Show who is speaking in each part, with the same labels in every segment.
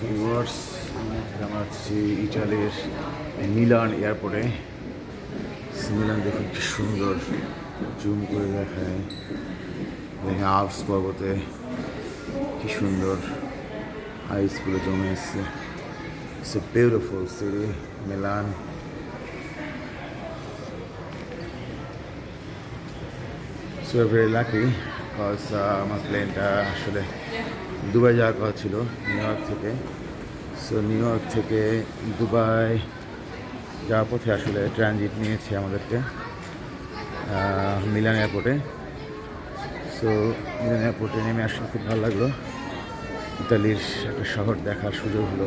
Speaker 1: Viewers আমরা আছি ইটালির মিলান এয়ারপোর্টে। মিলান দেখুন কি সুন্দর জুম করে দেখায়। দেখে আলপস পর্বতে কি সুন্দর আইসগুলো জমে এসছে। It's a beautiful city Milan. So very lucky because আমার প্লেনটা আসলে দুবাই যাওয়ার কথা ছিল নিউ ইয়র্ক থেকে। সো নিউ ইয়র্ক থেকে দুবাই যাওয়ার পথে আসলে ট্রানজিট নিয়েছে আমাদেরকে মিলান এয়ারপোর্টে। সো মিলান এয়ারপোর্টে নেমে আসলে খুব ভালো লাগল। ইতালির একটা শহর দেখার সুযোগ হলো।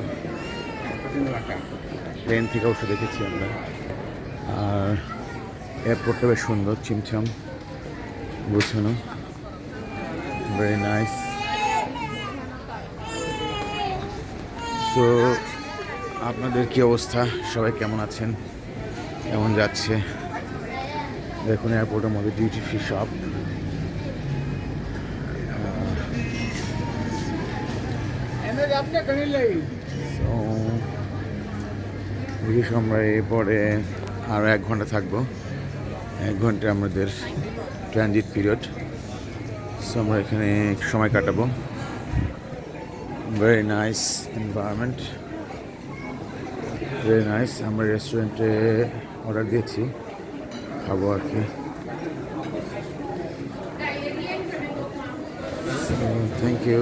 Speaker 1: প্লেন থেকে অবশ্য দেখেছি আমরা। আর এয়ারপোর্টটা বেশ সুন্দর, চিমছাম, গোছানো। ভেরি নাইস সো আপনাদের কি অবস্থা? সবাই কেমন আছেন? কেমন যাচ্ছে? দেখুন এয়ারপোর্টের মধ্যে ডিউটি ফ্রি শপ ব্রিটিশ আমরা এরপরে আরও এক ঘণ্টা থাকব। এক ঘণ্টা আমাদের ট্রানজিট পিরিয়ড সো আমরা এখানে একটু সময় কাটাবো। Very nice environment very nice আমরা রেস্টুরেন্টে অর্ডার দিয়েছি। খাব আর কি। Thank you